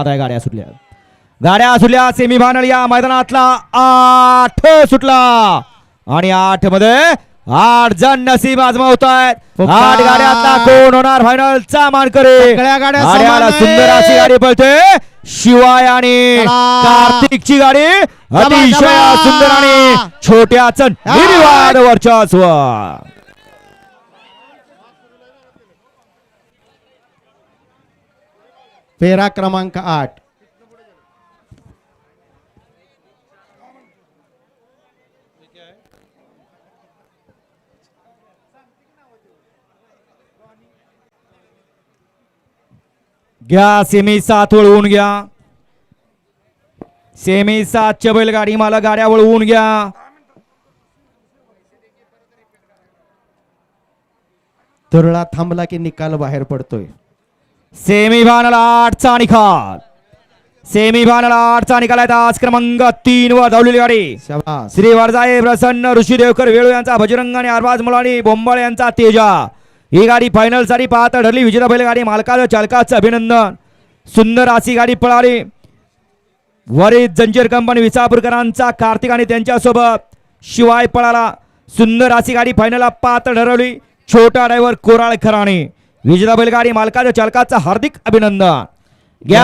आता गाड्या सुटल्या. गाड्या सुटल्या सेमी फायनल या मैदानातला आठ सुटला. आणि आठमध्ये आठ जण नसीब आजमावत आहेत आठ गाड्यातला कोण होणार फायनलचा मानकरी? सगळ्या गाड्या. सुंदर अशी गाडी पळते. शिवाय आणि. कार्तिकची गाडी अतिशय. सुंदर आणि छोट्याच निर्विवाद वर्चस्व फेरा क्रमांक आठ. घ्या सेमी सात वळवून घ्या. सेमी सातच्या बैलगाडी मला गाड्या वळवून घ्या. तुरळा थांबला की निकाल बाहेर पडतोय. सेमी फायनल आठचा निकाल. सेमी फायनल आठचा निकाल आहे. आज क्रमांक तीन वर धावलेली गाडी. श्री वरजाई प्रसन्न ऋषी देवकर वेळू यांचा भजरंग आणि अरबाज मुलानी बोंबाळ यांचा तेजा. ही गाडी फायनलसाठी पाहत ठरली. विजेता बैलगाडी मालकाचं चालकाचं अभिनंदन. सुंदर अशी गाडी पळाली. वरील जंजीर कंपनी विसापूरकरांचा कार्तिक आणि त्यांच्यासोबत शिवाय पळाला. सुंदर अशी गाडी फायनलला पात्र ठरवली. छोटा ड्रायव्हर कोराळ खराणे विजेता बैलगाडी मालकाच्या चालकाचं हार्दिक अभिनंदन. घ्या